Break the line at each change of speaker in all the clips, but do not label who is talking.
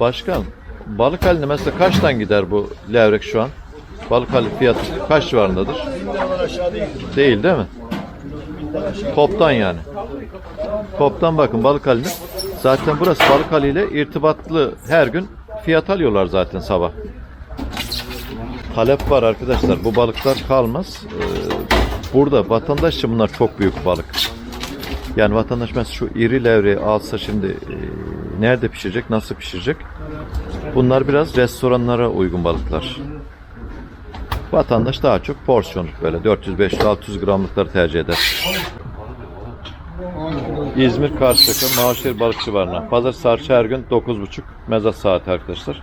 Başkan, balık haline mesela kaçtan gider bu levrek şu an? Balık hali fiyatı kaç civarındadır? Değil değil mi? Toptan yani. Toptan bakın balık haline. Zaten burası balık haliyle irtibatlı her gün fiyat alıyorlar zaten sabah. Talep var arkadaşlar. Bu balıklar kalmaz. Ee, burada vatandaş için bunlar çok büyük balık. Yani vatandaş mesela şu iri levreyi alsa şimdi e, nerede pişirecek, nasıl pişirecek? Bunlar biraz restoranlara uygun balıklar. Vatandaş daha çok porsiyonluk böyle 400, 500, 600 gramlıkları tercih eder. İzmir Karşıyaka Mavişehir Balıkçı Barınağı. Pazar sarçı her gün 9.30 mezat saati arkadaşlar.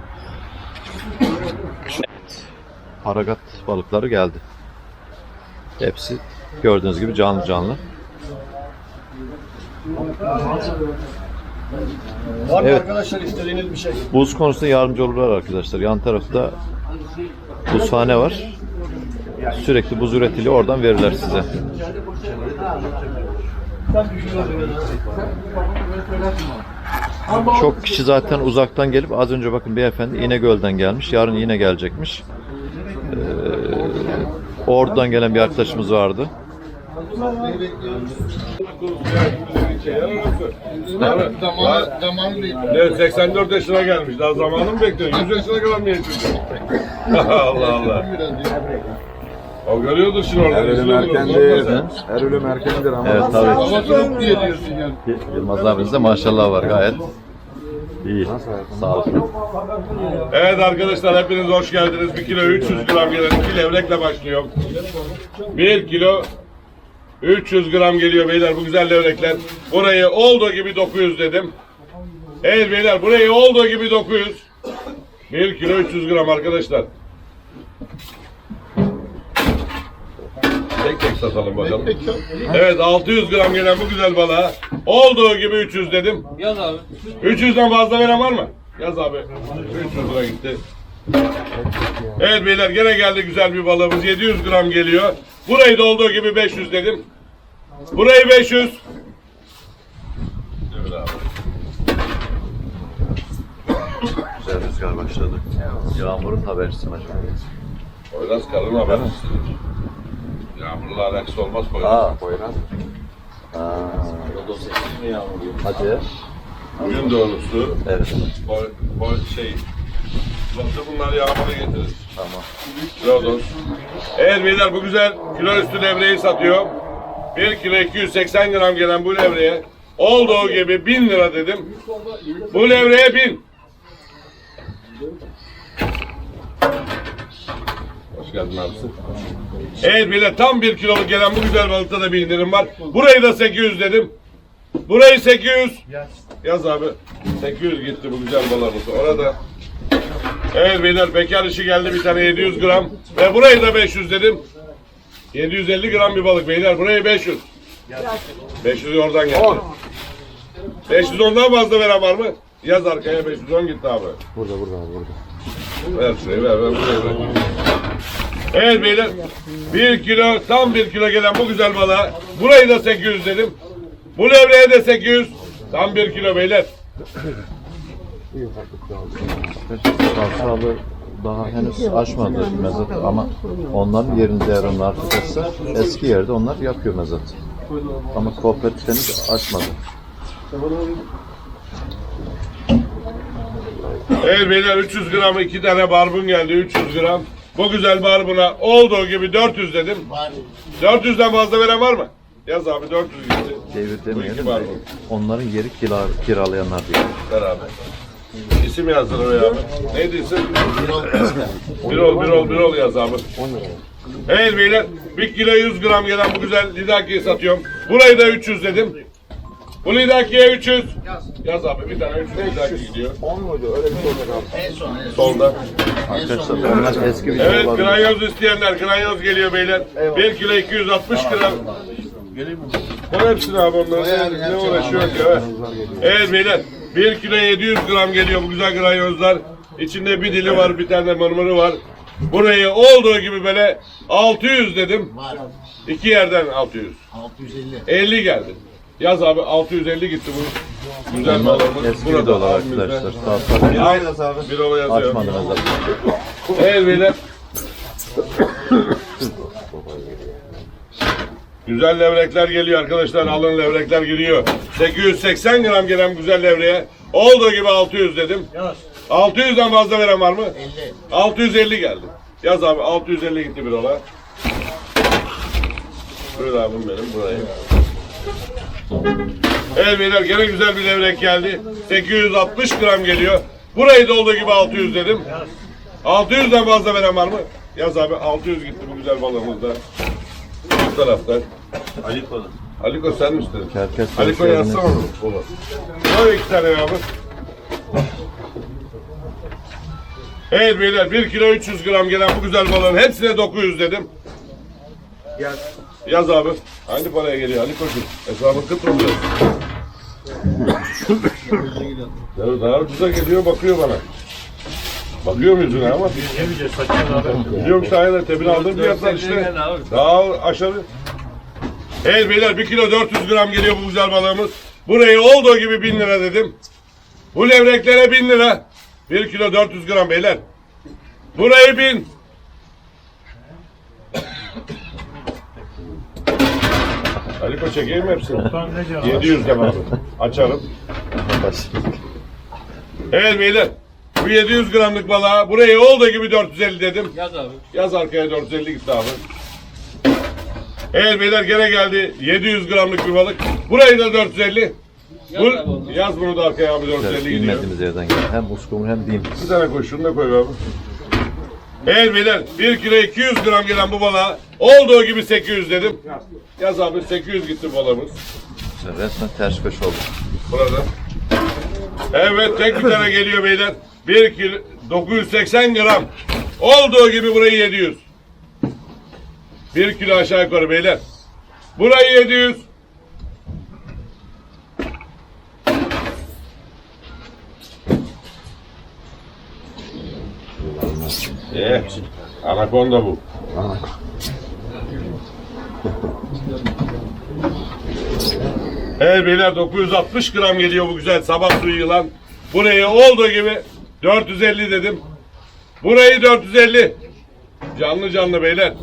Paragat balıkları geldi. Hepsi gördüğünüz gibi canlı canlı.
Var mı
Evet.
arkadaşlar istediğiniz bir şey?
Buz konusunda yardımcı olurlar arkadaşlar. Yan tarafta buzhane var. Sürekli buz üretiliyor. Oradan verirler size. Çok kişi zaten uzaktan gelip az önce bakın beyefendi İnegöl'den gelmiş. Yarın yine gelecekmiş. Ee, oradan gelen bir arkadaşımız vardı.
Zaman, zaman değil.
Evet 84 yaşına gelmiş. Daha zamanı mı bekliyor? 100 yaşına kadar mı yetişecek? Allah Allah. O görüyordur şimdi orada.
Her ölüm erkendir. Her ölüm erkendir ama.
Evet tabii.
Havası yok diye diyorsun yani.
Yılmaz abimizde maşallah var gayet. İyi. Sağ olsun.
Evet arkadaşlar hepiniz hoş geldiniz. 1 kilo 300 gram gelen iki levrekle başlıyor. 1 kilo 300 gram geliyor beyler bu güzel levrekler. Burayı olduğu gibi 900 dedim. Evet beyler burayı olduğu gibi 900. 1 kilo 300 gram arkadaşlar. Tek tek satalım bakalım. Evet 600 gram gelen bu güzel balığa olduğu gibi 300 dedim.
Yaz abi.
300'den fazla veren var mı? Yaz abi. 300 lira gitti. Evet beyler gene geldi güzel bir balığımız. 700 gram geliyor. Burayı da olduğu gibi 500 dedim. Burayı 500. Evet abi.
Güzel rüzgar başladı. Yağmurun habercisi başladı.
Poyraz karın haber. Yağmurla alakası olmaz Poyraz.
Aa,
Poyraz.
hadi.
Gün doğrusu
Evet.
boy, boy şey Batı bunlar yağmuru getirir.
Tamam.
Rodos. Evet beyler bu güzel kilo üstü levreyi satıyor. 1 kilo 280 gram gelen bu levreye olduğu gibi 1000 lira dedim. Bu levreye 1000. Hoş geldin abisi. Evet beyler tam 1 kiloluk gelen bu güzel balıkta da bir indirim var. Burayı da 800 dedim. Burayı 800. Yaz abi. 800 gitti bu güzel balığımız. Orada Evet beyler bekar işi geldi bir tane 700 gram. Ve burayı da 500 dedim. 750 gram bir balık beyler. Burayı 500. 500 oradan geldi. 500 ondan fazla veren var mı? Yaz arkaya 510 gitti abi.
Burada burada abi burada.
Ver şurayı ver ver burayı ver. Evet beyler. 1 kilo tam 1 kilo gelen bu güzel balığa. Burayı da 800 dedim. Bu levreye de 800. Tam 1 kilo beyler.
Salsalı daha henüz açmadı mezat ama onların onlar artık açsa eski yerde onlar yapıyor mezat. Ama kooperatif henüz açmadı.
Evet beyler 300 gram iki tane barbun geldi 300 gram. Bu güzel barbuna olduğu gibi 400 dedim. 400'den fazla veren var mı? Yaz abi 400 gitti.
Devir demeyelim de onların yeri kira, kiralayanlar diye.
Beraber. İsim yazdır oraya abi. Neydi isim? Birol, Birol, Birol yaz abi. Evet beyler, 1 kilo 100 gram gelen bu güzel lidakiyi satıyorum. Burayı da 300 dedim. Bu lidakiye 300. Yaz abi bir tane 300 lidaki gidiyor.
10 muydu? Öyle bir şey olacak abi.
Solda.
Arkadaşlar onlar eski bir
Evet
olabilir.
granyoz isteyenler granyoz geliyor beyler. 1 kilo 260 gram. Koy hepsini abi onları. Ne, uğraşıyor ki evet. Evet beyler 1 kilo 700 gram geliyor bu güzel granyozlar. İçinde bir dili var bir tane mırmırı var. Burayı olduğu gibi böyle 600 dedim. İki yerden 600.
650.
50 geldi. Yaz abi 650 gitti bu. Güzel balığımız.
Eski bir dolar arkadaşlar. Sağ sağ.
Bir Aynen abi. Bir ola yazıyor.
Açmadım zaten.
Beyler. Güzel levrekler geliyor arkadaşlar. Alın levrekler giriyor. 880 gram gelen güzel levreye. Olduğu gibi 600 dedim. 600'den fazla veren var mı? 50. 650 geldi. Yaz abi 650 gitti bir ola. Buyur abim benim burayı. Evet beyler gene güzel bir levrek geldi. 860 gram geliyor. Burayı da olduğu gibi 600 dedim. 600'den fazla veren var mı? Yaz abi 600 gitti bu güzel balığımızda. Bu taraftan. Aliko. Aliko sen mi istedin?
Herkes
Aliko yazsana onu. Böyle iki tane abi. Evet beyler 1 kilo 300 gram gelen bu güzel balığın hepsine 900 dedim. Yaz. Yaz abi. Hangi paraya geliyor Ali Koç'um? Hesabı kıt oluyor. Daha ucuza geliyor bakıyor bana. Bakıyorum yüzüne ama. Biliyorum işte aynen tebir aldığım fiyatlar işte. Daha aşağı. Evet beyler 1 kilo 400 gram geliyor bu güzel balığımız. Burayı olduğu gibi 1000 lira dedim. Bu levreklere 1000 lira. 1 kilo 400 gram beyler. Burayı 1000. Ali Koç çekeyim hepsini? 700 gram abi. Açarım. Evet beyler. Bu 700 gramlık balığa burayı olduğu gibi 450 dedim. Yaz abi. Yaz arkaya 450 gitti abi. Evet beyler gene geldi 700 gramlık bir balık. Burayı da 450. Bu, yaz bunu da arkaya abi 450 gidiyor.
Bilmediğimiz yerden geldi. Hem uskumru hem dim.
Bir tane koy şunu da koy abi. Evet beyler 1 kilo 200 gram gelen bu balığa olduğu gibi 800 dedim. Yaz abi 800 gitti balığımız.
Resmen ters köşe oldu.
Burada. Evet tek bir tane geliyor beyler. 1 kilo 980 gram. Olduğu gibi burayı 700. 1 kilo aşağı yukarı beyler. Burayı 700. Eh, anakonda bu. Evet beyler 960 gram geliyor bu güzel sabah suyu yılan. Burayı olduğu gibi 450 dedim. Burayı 450. Canlı canlı beyler.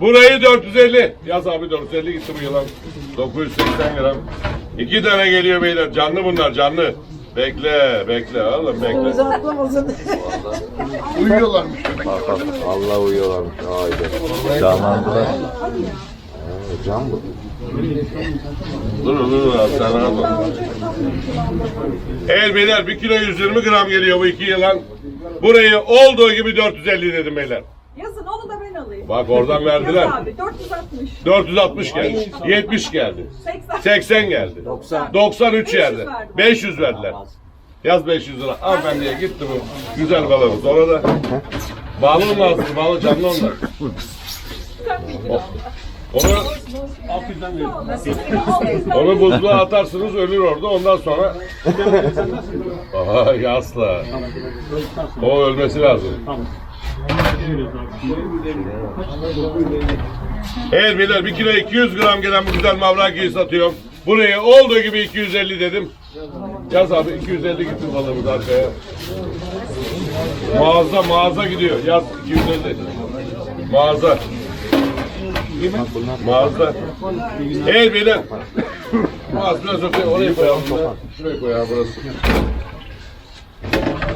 Burayı 450. Yaz abi 450 gitti bu yılan. 980 gram. İki tane geliyor beyler. Canlı bunlar canlı. Bekle bekle oğlum bekle.
Uyuyorlarmış demek.
Bak bak Allah uyuyorlarmış. Haydi.
Canlandılar.
Ee, Can bu.
Dur dur abi sen rahat ol. Beyler 1 kilo 120 gram geliyor bu iki yılan. Burayı olduğu gibi 450 dedim beyler.
Yazın onu da ben alayım.
Bak oradan verdiler.
Yaz abi 460.
460 geldi. 70 geldi.
80.
80 geldi. 90. 93 geldi. 500 verdiler. Yaz 500 lira. Hanımefendiye gitti bu güzel balığımız. Sonra da balığın lazım. Balığı canlı onlar. Onu, onu buzluğa atarsınız ölür orada. Ondan sonra Aha asla. O ölmesi lazım. Evet beyler 1 kilo 200 gram gelen bu güzel mavrakiyi satıyorum. Buraya olduğu gibi 250 dedim. Yaz abi 250 gitti balığımız arkaya. Mağaza mağaza gidiyor. Yaz 250. Mağaza. Mağaza. Evet beyler. Mağaza biraz öte oraya koyalım. Şuraya koyalım burası.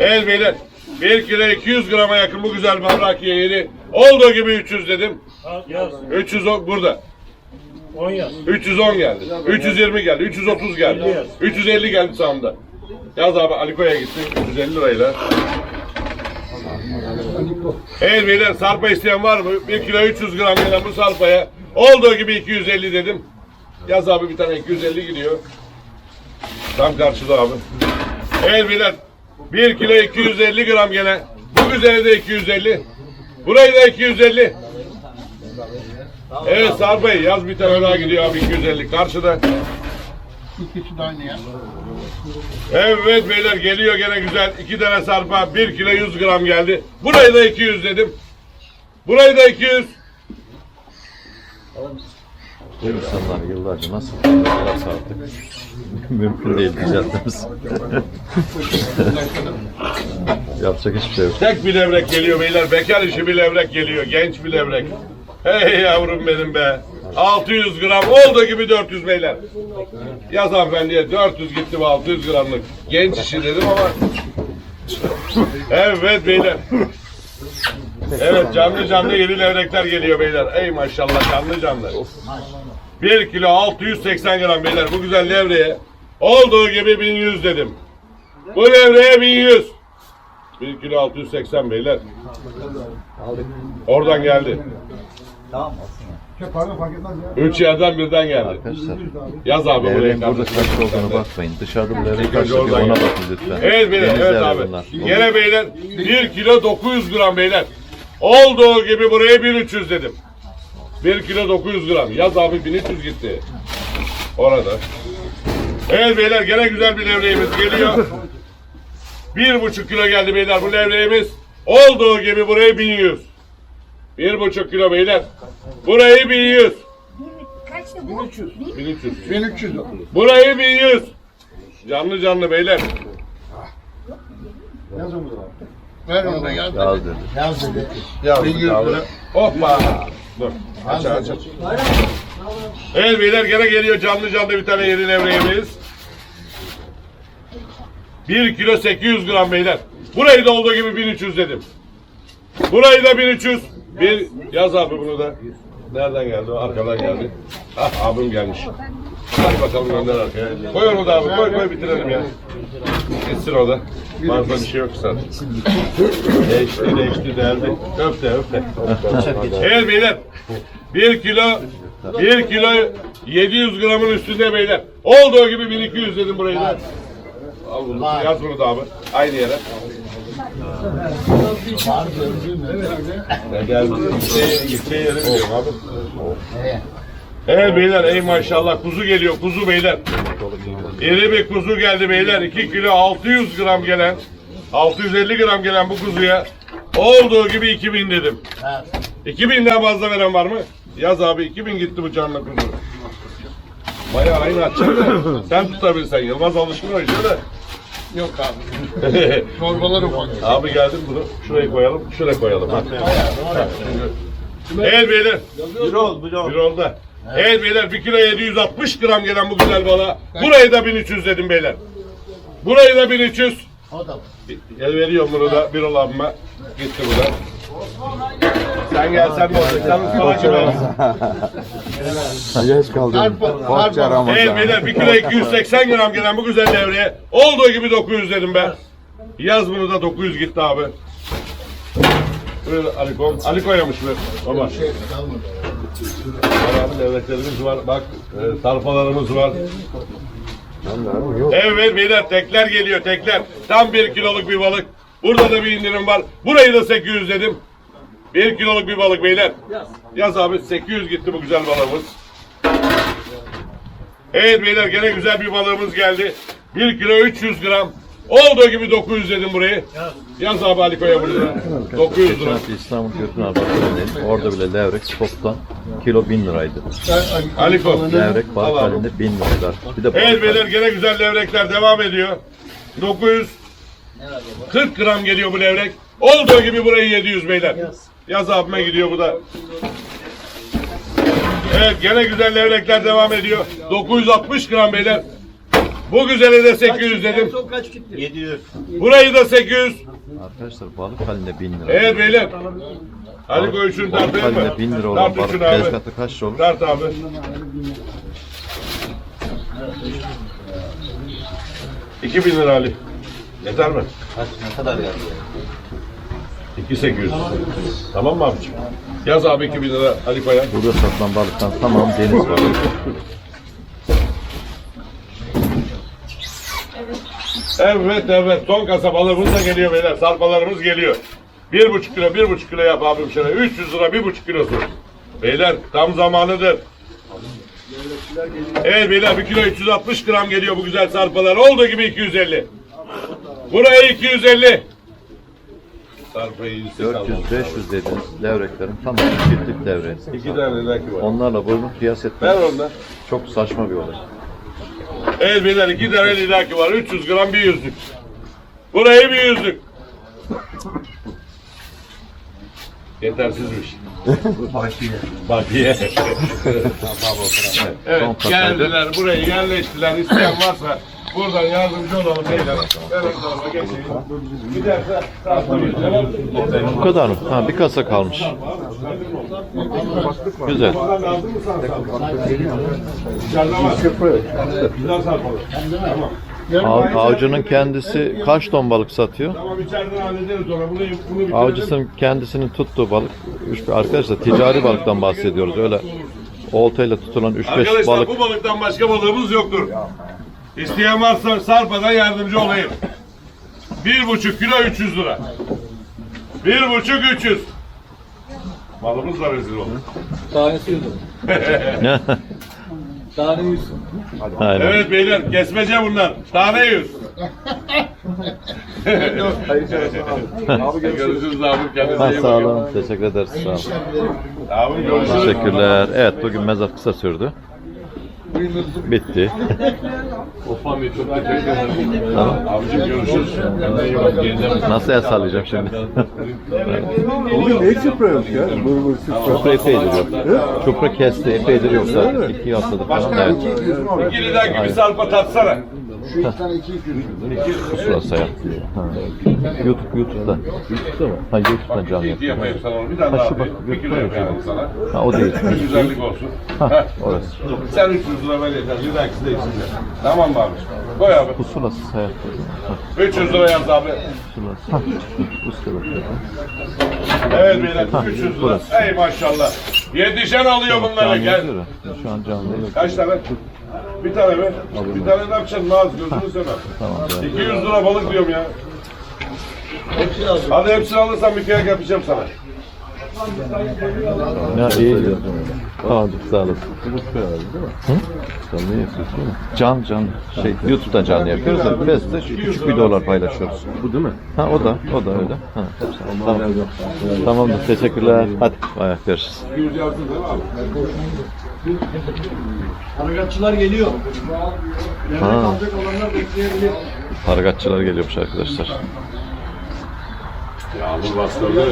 Evet beyler. 1 kilo 200 grama yakın bu güzel mavrakiye yeni. Olduğu gibi 300 dedim. 310 burada.
10 yaz.
310 geldi. 320 geldi. 330 geldi. 350 geldi sağımda. Yaz abi Aliko'ya gitti. 350 lirayla. Evet beyler sarpa isteyen var mı? 1 kilo 300 gram gelen bu sarpaya olduğu gibi 250 dedim. Yaz abi bir tane 250 gidiyor. Tam karşıda abi. Evet beyler 1 kilo 250 gram gene. Bu güzeli de 250. Burayı da 250. Evet Sarp yaz bir tane daha gidiyor abi 250 karşıda.
İkisi de aynı ya.
Evet beyler geliyor gene güzel. iki tane sarpa 1 kilo 100 gram geldi. Burayı da 200 dedim. Burayı da 200.
Bu insanlar yıllarca nasıl varsa artık mümkün değil düzeltmemiz. Yapacak hiçbir şey yok.
Tek bir levrek geliyor beyler. Bekar işi bir levrek geliyor. Genç bir levrek. Hey yavrum benim be. 600 gram olduğu gibi 400 beyler. Yaz hanımefendiye 400 gitti bu 600 gramlık. Genç işi dedim ama. evet beyler. Evet canlı canlı yeni levrekler geliyor beyler. Ey maşallah canlı canlı. 1 kilo 680 gram beyler bu güzel levreye. Olduğu gibi 1100 dedim. Bu levreye 1100. 1 kilo 680 beyler. Oradan geldi.
Ya.
Üç yerden birden geldi.
Arkadaşlar
Yaz abi buraya
levreğin burada
kardeşim.
kaç olduğunu bakmayın. Dışarıda bu levrek
İlk
kaç
önce
bir
oradan
ona bakın lütfen.
Evet beyler,
Deniz
evet abi.
bunlar.
Gene beyler 1 kilo 900 gram beyler. Olduğu gibi buraya 1300 dedim. 1 kilo 900 gram. Yaz abi 1300 gitti. Orada. Evet beyler gene güzel bir levreğimiz geliyor. Bir buçuk kilo geldi beyler bu levreğimiz. Olduğu gibi buraya 1100. Bir buçuk kilo beyler. Burayı 1100.
Kaçtı bu?
1300.
1300.
Burayı 1100. Canlı canlı beyler.
Yaz onu da. Ver onu da yaz.
Yaz dedi.
Yaz dedi.
Yaz
1100 lira.
Hoppa. Dur. Aç aç aç. Evet beyler gene geliyor canlı canlı bir tane yeni levreğimiz. 1 kilo 800 gram beyler. Burayı da olduğu gibi 1300 dedim. Burayı da 1300. Bir yaz abi bunu da. Nereden geldi o? Arkadan geldi. Ah abim gelmiş. Hadi bakalım gönder arkaya. Koy onu da abi. Koy koy bitirelim ya. Gitsin o da. Fazla bir şey yok zaten. Değişti değişti değerli. Öpte öpte. Evet beyler. 1 kilo 1 kilo 700 gramın üstünde beyler. Olduğu gibi 1200 dedim burayı da. Al bunu. Yaz bunu da abi. Aynı yere. Ne geldi? Gideceği, gideceği yere gidiyorum abi. Evet beyler ey maşallah kuzu geliyor kuzu beyler. İri bir kuzu geldi beyler. 2 kilo 600 gram gelen 650 gram gelen bu kuzuya olduğu gibi 2000 dedim. 2000'den fazla veren var mı? Yaz abi 2000 gitti bu canlı kuzu. Bayağı aynı açacak sen tutabilsen Yılmaz alışkın o işe de.
Yok abi. Torbalar ufak.
Abi geldim bunu şuraya koyalım şuraya koyalım. Ha. Evet beyler. Bir ol bir ol. Bir ol da. Evet beyler 1 kilo 760 gram gelen bu güzel balığa. Burayı da 1300 dedim beyler. Burayı da 1300.
O da.
El veriyorum bunu da bir ol abime. Gitti bu da. Sen gel sen de olacak. Sen ıslama gibi.
Geç kaldım.
Harpa-
Ramazan.
Evet beyler 1 kilo 280 gram gelen bu güzel devreye. Olduğu gibi 900 dedim ben. Yaz bunu da 900 gitti abi. Buyur Alikom. Ali koyamış mı? Baba. Var abi devletlerimiz var. Bak e, sarfalarımız var. Evet beyler tekler geliyor tekler. Tam bir kiloluk bir balık. Burada da bir indirim var. Burayı da 800 dedim. Bir kiloluk bir balık beyler. Yaz abi 800 gitti bu güzel balığımız. Evet beyler gene güzel bir balığımız geldi. 1 kilo 300 gram. Olduğu gibi 900 dedim burayı. Yaz abi Ali Koy'a burada. 900 lira.
Geçen İstanbul Gökmen Arbatı'ndayım. Orada bile levrek toptan kilo 1000 liraydı.
Ali Koy.
Levrek balık halinde 1000 liraydı. Bir de
Evet beyler gene güzel levrekler devam ediyor. 900 40 gram geliyor bu levrek. Olduğu gibi burayı 700 beyler. Yaz abime gidiyor bu da. Evet gene güzel levrekler devam ediyor. 960 gram beyler. Bu güzeli de 800 dedim. Burayı da 800.
Arkadaşlar balık halinde 1000 lira.
Evet beyler. Ali koy şunu
Balık
tartayım mı?
halinde 1000 lira olan
Tart
balık
şunu abi.
tezgahta kaç lira olur?
Tart abi. İki bin lira Ali. Yeter mi?
Ne kadar geldi?
2800. Tamam mı abiciğim? Yaz abi 2000 lira Ali Koy'a.
Burada satılan balıktan tamam deniz balığı.
Evet evet son kasabalarımız da geliyor beyler. Sarpalarımız geliyor. Bir buçuk kilo bir buçuk kilo yap abim şöyle. 300 lira bir buçuk kilosu. Beyler tam zamanıdır. Evet beyler bir kilo 360 gram geliyor bu güzel sarpalar. Olduğu gibi 250. Buraya 250. Sarpayı yüksek almamız
400
lazım.
500 dediğiniz levreklerin tamamı çiftlik levreği.
İki tane laki var.
Onlarla bunu kıyas
Ver
etmek
ondan.
çok saçma bir olay.
Evet beyler iki tane lidaki var. 300 gram bir yüzlük. Burayı bir yüzlük. Yetersizmiş. Bakiye. evet
Son kataydı.
geldiler burayı yerleştiler. İsteyen varsa buradan yardımcı olalım beyler. Ön tarafa geçeyim. Giderse
Bu kadar mı? Ha bir kasa kalmış. Güzel.
Güzel sarpalı. Tamam.
Av, avcının kendisi kaç ton balık satıyor?
Tamam içeriden hallederiz sonra. Bunu, bunu bitirelim.
Avcısının kendisinin tuttuğu balık, üç- arkadaşlar ticari balıktan bahsediyoruz. Öyle oltayla tutulan 3-5
Arkadaşlar
balık
bu balıktan başka balığımız yoktur. İsteyen varsa sarpadan yardımcı olayım. Bir buçuk kilo 300 lira. Bir buçuk 300. Malımız da rezil oldu.
Aynen.
Evet beyler kesmece bunlar. Tane 100. görüşürüz abi. Kendinize iyi
sağ
bakın.
olun. Teşekkür ederiz. Sağ olun.
Abi görüşürüz.
Teşekkürler. Evet bugün mezat kısa sürdü. Bitti.
Abicim görüşürüz.
Nasıl el sallayacağım şimdi?
Bugün ne çupra yok ya? Bu bu çupra.
Çupra epeydir yok. Çupra kesti epeydir yoksa iki haftadır falan. Evet.
İki lider gibi sarpa tatsana.
Pusula sayar. Ha. YouTube, YouTube'da. YouTube'da mı? Ha YouTube'dan canlı
İki yapayım sana onu. Bir tane
Ha,
daha
şu bak.
Bir kilo yapayım sana.
Ha o değil.
Bir güzellik olsun.
Ha orası.
Sen 300 lira ver yeter. Bir dahakisi de içinde. Tamam mı abi? Koy abi.
Pusulası sayar. Ha,
300 lira yaz abi.
pusulası. Ha, usta bakıyor.
Evet beyler 300 lira.
burası.
Ey maşallah. Yetişen alıyor bunları
Canlı
gel.
Şu an canlı yok.
Kaç tane? Bir tane mi? Bir tane ne yapacaksın Naz gözünü seveyim.
Tamam. ben-
200 lira balık diyorum ya. Hadi hepsini alırsan bir kere yapacağım sana.
Ya iyi diyor. Tamam sağ olasın. Hı? Canlı yapıyorsun değil mi? Can can şey YouTube'da canlı yapıyoruz da biz de şu küçük videolar paylaşıyoruz. Bu değil mi? Ha o da o da öyle. Ha, tamam. Tamamdır teşekkürler. Hadi bay görüşürüz.
200 yazdın değil mi abi?
Harekatçılar geliyor.
Ha.
Alacak olanlar bekleyebilir.
Hargatçılar geliyormuş arkadaşlar.
Yağmur bastırdı.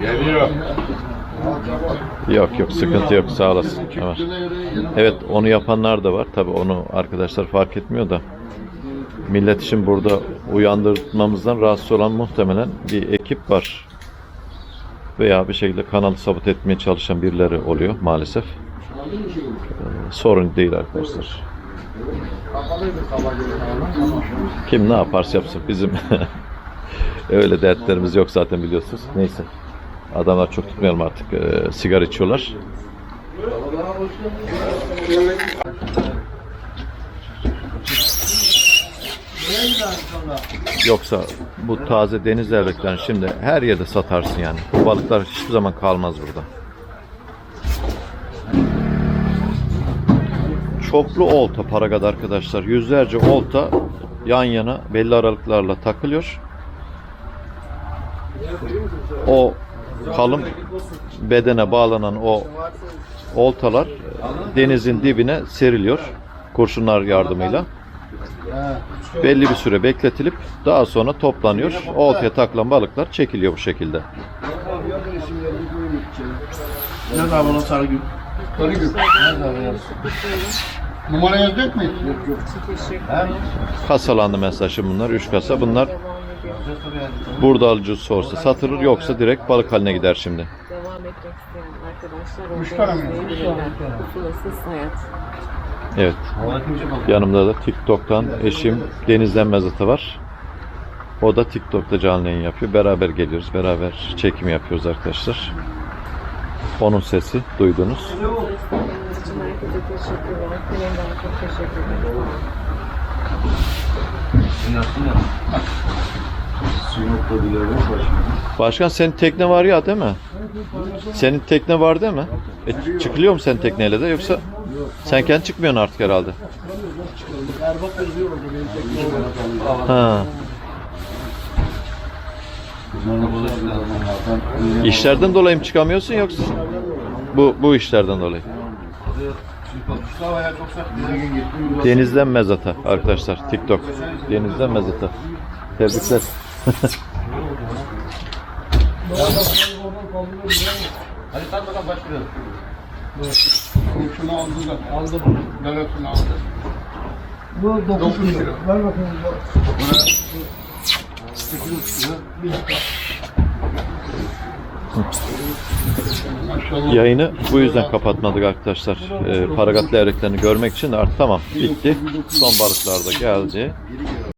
Geliyor.
Yok yok sıkıntı yok sağ olasın. Var. Evet onu yapanlar da var. Tabi onu arkadaşlar fark etmiyor da. Millet için burada uyandırmamızdan rahatsız olan muhtemelen bir ekip var. Veya bir şekilde kanalı sabot etmeye çalışan birileri oluyor maalesef. Ee, sorun değil arkadaşlar. Kim ne yaparsa yapsın bizim öyle dertlerimiz yok zaten biliyorsunuz. Neyse. Adamlar çok tutmayalım artık. Ee, sigara içiyorlar. Yoksa bu taze deniz levreklerini şimdi her yerde satarsın yani. Bu balıklar hiçbir zaman kalmaz burada. Çoklu olta paragada arkadaşlar. Yüzlerce olta yan yana belli aralıklarla takılıyor. O kalın bedene bağlanan o oltalar denizin dibine seriliyor kurşunlar yardımıyla. Belli bir süre bekletilip daha sonra toplanıyor. Oltaya takılan balıklar çekiliyor bu şekilde.
Ne zaman o sarı gül?
Sarıgül. Numara yazacak mıyız?
Kasalandı mesajı bunlar. 3 kasa. Bunlar burada alıcı sorsa satılır yoksa direkt balık haline gider şimdi.
devam etmek isteyen arkadaşlar
Üç tane mi?
Pusulasız hayat.
Evet. Yanımda da TikTok'tan eşim Denizden Mezatı var. O da TikTok'ta canlı yayın yapıyor. Beraber geliyoruz. Beraber çekim yapıyoruz arkadaşlar. Onun sesi duydunuz. Başkan senin tekne var ya değil mi? Senin tekne var değil mi? E, çıkılıyor mu sen tekneyle de yoksa sen kendi çıkmıyorsun artık herhalde. Ha. İşlerden dolayı mı çıkamıyorsun yoksa bu bu işlerden dolayı? Denizden mezata arkadaşlar TikTok. Denizden mezata. Tebrikler.
Şunu aldı da. Aldı bunu. Devletini aldı. Bu 9 kilo. Ver bakayım.
Yayını bu yüzden kapatmadık arkadaşlar. Ee, paragat levreklerini görmek için artık tamam bitti. Son balıklar da geldi.